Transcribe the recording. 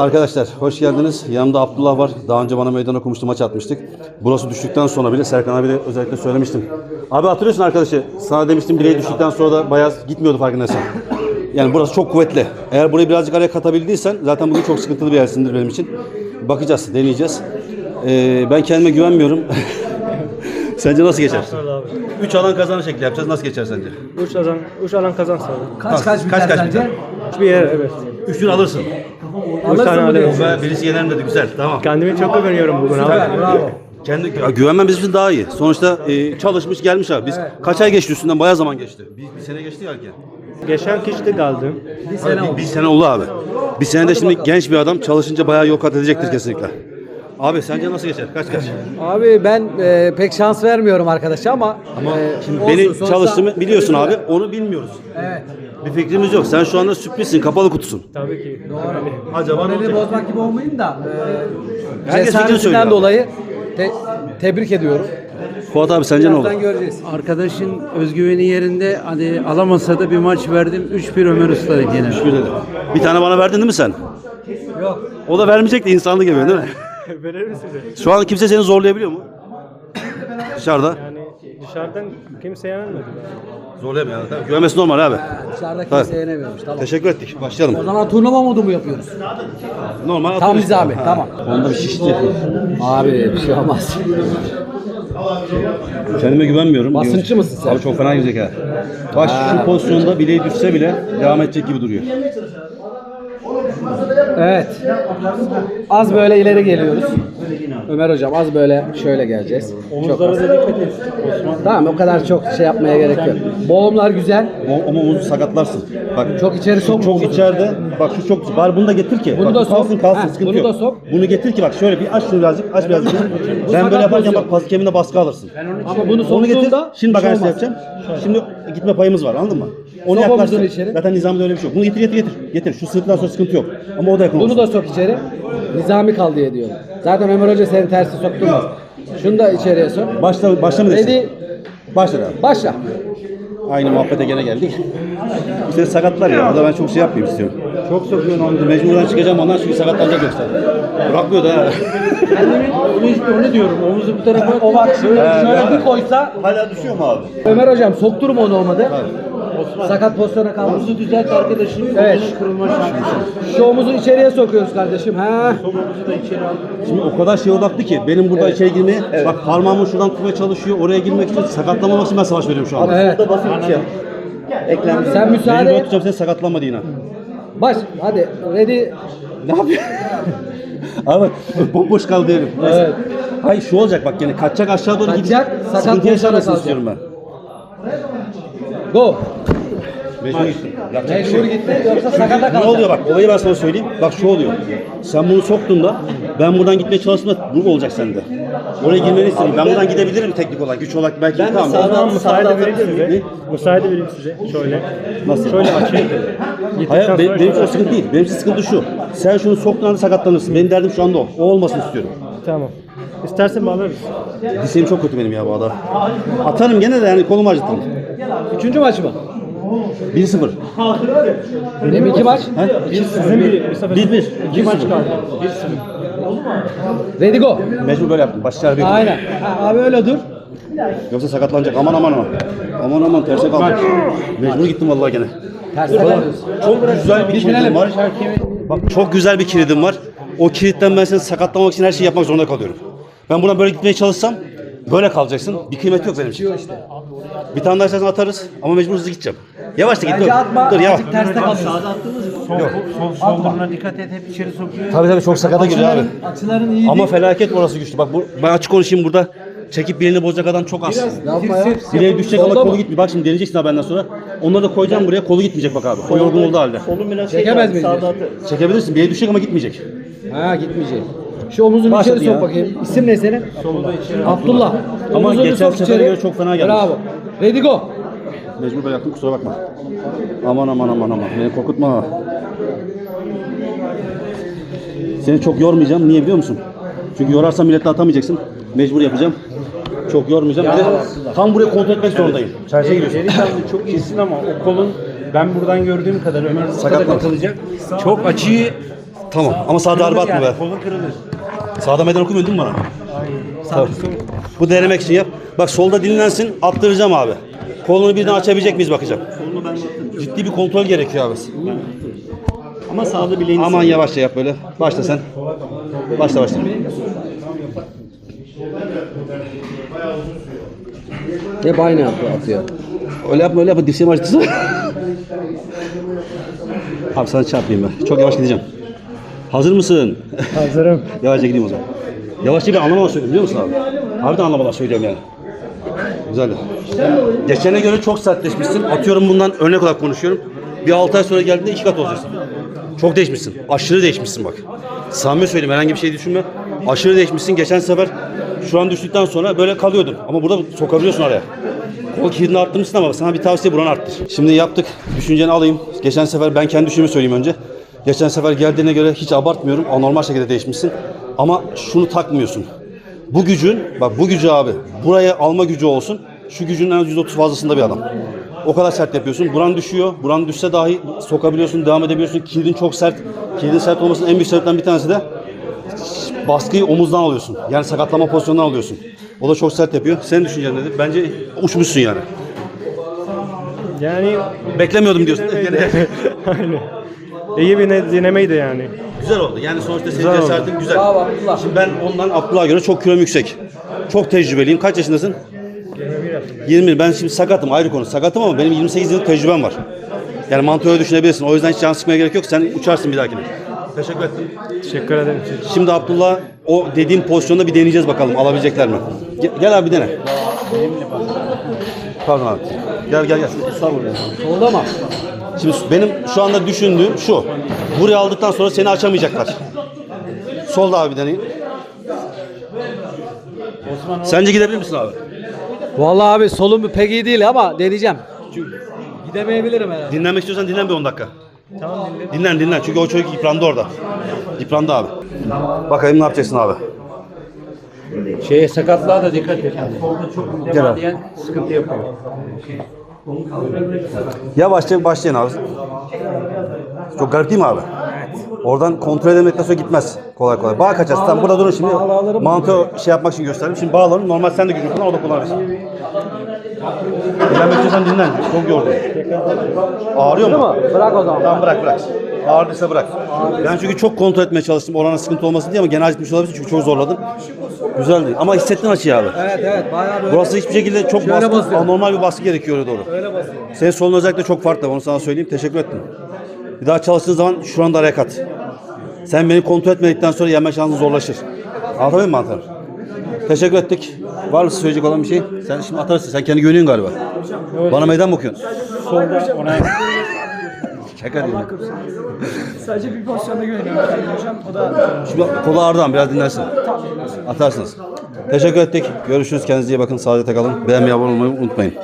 Arkadaşlar hoş geldiniz. Yanımda Abdullah var. Daha önce bana meydan okumuştu, maç atmıştık. Burası düştükten sonra bile Serkan abi de özellikle söylemiştim. Abi hatırlıyorsun arkadaşı. Sana demiştim bileği düştükten sonra da bayağı gitmiyordu farkındaysan. Yani burası çok kuvvetli. Eğer burayı birazcık araya katabildiysen zaten bugün çok sıkıntılı bir yersindir benim için. Bakacağız, deneyeceğiz. Ee, ben kendime güvenmiyorum. sence nasıl geçer? abi. 3 alan kazanır şekli yapacağız. Nasıl geçer sence? Uç alan, uç alan kazansa. Kaç kaç biter kaç kaç sence? biter? Bir yer evet. 3'ünü alırsın. Alırım. diyorsun? Ve birisi yener mi dedi. Güzel. Tamam. Kendime çok güveniyorum bugün abi. Bravo. Kendi Ya güvenmem bizim için daha iyi. Sonuçta e, çalışmış gelmiş abi. Biz kaç ay geçti üstünden? Bayağı zaman geçti. Bir, bir sene geçti ya erken. Geçen kişide kaldım. Bir sene Bir, bir sene oldu abi. Bir senede şimdi genç bir adam çalışınca bayağı yol kat edecektir kesinlikle. Abi sence nasıl geçer? Kaç kaç? Abi ben e, pek şans vermiyorum arkadaşa ama Ama e, şimdi olsun, beni sonuçta- çalıştığımı biliyorsun abi. Onu bilmiyoruz. Evet. Bir fikrimiz yok. Sen şu anda sürprizsin. Kapalı kutusun. Tabii ki. Acaba ne Morali olacak? bozmak gibi olmayayım da e, Herkes fikrini söylüyor cesaretinden dolayı te- tebrik ediyorum. Fuat abi sence ne olur? Birazdan göreceğiz. Arkadaşın özgüveni yerinde hani alamasa da bir maç verdim. 3-1 Ömer Usta yine. Bir dedim. Bir tane bana verdin değil mi sen? Yok. O da vermeyecek de insanlık yapıyor değil mi? Verir size? Şu an kimse seni zorlayabiliyor mu? Dışarıda. Yani dışarıdan kimse yenilmedi. Zorlayamıyor. Yani. Güvenmesi normal abi. Dışarıda kimse yenemiyormuş. Tamam. Teşekkür ettik. Başlayalım. O zaman turnuva modu mu yapıyoruz? Normal Tam atılış. nizami. Tamam. Onda bir şişti. Abi bir şey olmaz. Kendime güvenmiyorum. Basınçlı mısın sen? Abi çok fena gidecek ha. Baş şu pozisyonda bileği düşse bile devam edecek gibi duruyor. Evet. Az böyle ileri geliyoruz. Ömer hocam az böyle şöyle geleceğiz. Çok az. Omuzlara da dikkat et. Tamam o kadar çok şey yapmaya gerek yok. Boğumlar güzel. O- Ama omuzu sakatlarsın. Bak Çok içeri sokma çok omuzu. içeride. Bak şu çok bari bunu da getir ki. Bunu bak, da bu kalsın sok. kalsın Ha, sıkıntı bunu yok. da sok. Bunu getir ki bak şöyle bir aç şunu birazcık aç birazcık. ben sakat böyle yaparken pozisyon. bak pas kemiğine baskı alırsın. Ama bunu Onu getir. soktuğunda Şimdi bak bir şey olmaz. yapacağım. Şimdi gitme payımız var anladın mı? Onu Sok yaklaştır. omuzunu içeri. Zaten nizamda öyle bir şey yok. Bunu getir getir getir. Getir. Şu sırttan sonra sıkıntı yok. Ama o da yakın Bunu olsun. da sok içeri. Nizami kal diye diyorum. Zaten Ömer Hoca seni tersi sokturmaz. Şunu da içeriye sok. Başla, başla mı? Ready. Başla abi. Başla. Aynı muhabbete gene geldik. Bu seni sakatlar ya. O da ben çok şey yapmayayım istiyorum. Çok sokuyorsun onu. Mecburen çıkacağım ondan çünkü sakatlanacak yoksa. Bırakmıyor da ha. Onu, onu diyorum. Omuzu bu tarafa O bak şimdi şöyle bir koysa Hala düşüyor mu abi? Ömer hocam sokturma onu olmadı. Sakat pozisyona kalmış. Omuzu düzelt arkadaşın. Evet. omuzun kırılma şansı. Şu omuzu içeriye sokuyoruz kardeşim. Ha. Omuzu da içeri al. Şimdi o kadar şey odaklı ki benim burada içeri girmeye bak parmağımı şuradan tutmaya çalışıyor. Oraya girmek için sakatlamamak için ben savaş veriyorum şu anda. Evet. Sen Mecbur müsaade et. tutacağım seni sakatlanma yine. Baş. Hadi. Ready. Ne yapıyor? Abi bomboş kal diyelim. Evet. Hayır şu olacak bak yani kaçacak aşağı doğru Kaçacak, gidecek. sakat Sıkıntı pozisyona yaşamasını istiyorum ben. Go. Mecbur gittim. Yapacak bir şey Mecbur yok. gitti yoksa sakata Ne oluyor bak olayı ben sana söyleyeyim. Bak şu oluyor. Sen bunu soktuğunda ben buradan gitmeye çalıştığımda bu olacak sende. Oraya girmeni istedim. Ben buradan gidebilirim teknik olarak, güç olarak belki Ben tamam. sağdan müsaade vereyim size. Müsaade vereyim size. Şöyle. Nasıl? Şöyle açayım. Hayır Gittikten benim, için o sıkıntı değil. Benim için sıkıntı şu. Sen şunu soktuğun anda sakatlanırsın. Benim derdim şu anda o. O olmasını istiyorum. Tamam. İstersen bağlarız. Dirseğim çok kötü benim ya bu adam. Atarım gene de yani kolumu acıtırım. Üçüncü maç mı? 1-0. Benim iki maç. Sizin bir, bir sefer 1-1. iki maç kaldı. Ready go. Mecbur böyle yaptım. Başlar bir. Aynen. Ha, abi öyle dur. Yoksa sakatlanacak. Aman aman aman. Aman aman terse kaldım. Mecbur gittim vallahi gene. Kalıyorsun. Çok güzel bir kilidim var. Bak çok güzel bir kilidim var. O kilitten ben seni sakatlamak için her şeyi yapmak zorunda kalıyorum. Ben buradan böyle gitmeye çalışsam böyle kalacaksın. Bir kıymet yok benim için. Bir tane daha istersen atarız ama mecbur hızlı gideceğim. Yavaş da git. Bence Dur, atma. dur yavaş. Azıcık terste kalıyorsun. Sağda attınız mı? Sol, sol, sol durumuna dikkat et. Hep içeri sokuyor. Tabii tabii çok sakata giriyor abi. Açıların iyi Ama felaket orası güçlü. Bak bu, ben açık konuşayım burada. Çekip birini bozacak adam çok az. Yapma ya. Bileğe düşecek ama kolu gitmiyor. Bak şimdi deneyeceksin ha benden sonra. Onları da koyacağım buraya. Kolu gitmeyecek bak abi. O yorgun olduğu halde. Solun biraz Çekemez miyiz? Sağda diyorsun? Çekebilirsin. Bileğe düşecek ama gitmeyecek. Ha gitmeyecek. Şu omuzunu Başladı içeri sok ya. bakayım. İsim ne senin? Abdullah. Ama Omuzunu geçen sok sefere içeri. göre çok fena gelmiş. Bravo. Ready go. Mecbur böyle yaptım kusura bakma. Aman aman aman aman. Beni korkutma. ha. Seni çok yormayacağım. Niye biliyor musun? Çünkü yorarsan millete atamayacaksın. Mecbur yapacağım. Çok yormayacağım. Bir de tam buraya kontrol etmek zorundayım. Çarşıya giriyorsun. Delikanlı çok iyisin ama o kolun ben buradan gördüğüm kadar Ömer Usta'da Sakatlan. katılacak. Çok açıyı Tamam ama sağda darbe atma be. Kolun kırılır. Sağda meydan okumuyor değil mi bana? Tamam. Bu denemek için yap. Bak solda dinlensin attıracağım abi. Kolunu birden açabilecek miyiz bakacağım. Ciddi bir kontrol gerekiyor abi. Ama sağda bileğini Aman yavaşça yap böyle. Başla sen. Başla başla. Hep aynı yapıyor, atıyor. Öyle yapma öyle yapma dirseğimi acıtırsın. abi sana çarpmayayım ben. Çok yavaş gideceğim. Hazır mısın? Hazırım. Yavaşça gideyim o zaman. Yavaşça bir anlamadan söylüyorum biliyor musun abi? Harbiden anlamadan söylüyorum yani. Güzel. Geçene göre çok sertleşmişsin. Atıyorum bundan örnek olarak konuşuyorum. Bir 6 ay sonra geldiğinde iki kat olacaksın. Çok değişmişsin. Aşırı değişmişsin bak. Samimi söyleyeyim herhangi bir şey düşünme. Aşırı değişmişsin. Geçen sefer şu an düştükten sonra böyle kalıyordun. Ama burada sokabiliyorsun araya. Kol kilidini arttırmışsın ama sana bir tavsiye buranı arttır. Şimdi yaptık. Düşünceni alayım. Geçen sefer ben kendi düşünümü söyleyeyim önce. Geçen sefer geldiğine göre hiç abartmıyorum. Anormal şekilde değişmişsin. Ama şunu takmıyorsun. Bu gücün, bak bu gücü abi, buraya alma gücü olsun. Şu gücün en az 130 fazlasında bir adam. O kadar sert yapıyorsun. Buran düşüyor. Buran düşse dahi sokabiliyorsun, devam edebiliyorsun. Kilidin çok sert. Kilidin sert olmasının en büyük sebeplerinden bir tanesi de baskıyı omuzdan alıyorsun. Yani sakatlama pozisyonundan alıyorsun. O da çok sert yapıyor. Senin düşüncen nedir? Bence uçmuşsun yani. Yani Beklemiyordum diyorsun. Aynen. İyi bir ne- denemeydi yani. güzel oldu. Yani sonuçta senin Güzel oldu. cesaretin güzel. Bravo Abdullah. Şimdi ben ondan Abdullah'a göre çok kilom yüksek. Çok tecrübeliyim. Kaç yaşındasın? 21. Ben şimdi sakatım ayrı konu. Sakatım ama benim 28 yıllık tecrübem var. Yani mantığı öyle düşünebilirsin. O yüzden hiç can sıkmaya gerek yok. Sen uçarsın bir dahakine. Teşekkür ederim. Teşekkür ederim. Şimdi Abdullah o dediğim pozisyonda bir deneyeceğiz bakalım alabilecekler mi? Gel, gel abi dene. Pardon abi. Gel gel gel. Estağfurullah. Oldu ama. Şimdi benim şu anda düşündüğüm şu. Buraya aldıktan sonra seni açamayacaklar. Solda abi bir deneyin. Sence gidebilir misin abi? Vallahi abi solum pek iyi değil ama deneyeceğim. Gidemeyebilirim herhalde. Dinlenmek istiyorsan dinlen bir 10 dakika. Tamam dinlen. Dinlen dinlen çünkü o çocuk yıprandı orada. Yıprandı abi. Bakayım ne yapacaksın abi. Şeye sakatlığa da dikkat et. Solda çok Gel devam abi. diyen sıkıntı yapıyor. Yavaşça başlayın abi. Çok garip değil mi abi? Oradan kontrol edemekten sonra gitmez kolay kolay. Bağ kaçarsın. Tamam burada durun şimdi. Mantı şey yapmak için gösterdim. Şimdi bağlanın. Normal sen de gücünü kullan o da kullanırsın. Dinlenmek istiyorsan dinlen. Çok yordun. Ağrıyor mu? Bırak o zaman. Tamam bırak bırak. Ağrıdıysa bırak. Ben çünkü çok kontrol etmeye çalıştım orana sıkıntı olmasın diye ama genel acıtmış olabilir çünkü çok zorladım. Güzeldi. Ama hissettin açıyı abi. Evet evet bayağı böyle. Burası hiçbir şekilde çok Şöyle baskı, basıyor. anormal bir baskı gerekiyor oraya doğru. Öyle basıyor. Senin solun özellikle çok farklı. Onu sana söyleyeyim. Teşekkür ettim. Bir daha çalıştığın zaman şu anda araya kat. Sen beni kontrol etmedikten sonra yenme şansın zorlaşır. Anlatabiliyor muyum mantarım? Teşekkür ettik. Var mı söyleyecek olan bir şey? Sen şimdi atarsın. Sen kendi güveniyorsun galiba. Bana meydan mı okuyorsun? Solda ona Şaka değil. Sadece bir pozisyonda güveniyorum kendime hocam. O da Şimdi kolu ağrıdan biraz dinlersin. Atarsınız. Teşekkür ettik. Görüşürüz. Kendinize iyi bakın. Sağlıcakla kalın. Beğenmeyi abone olmayı unutmayın.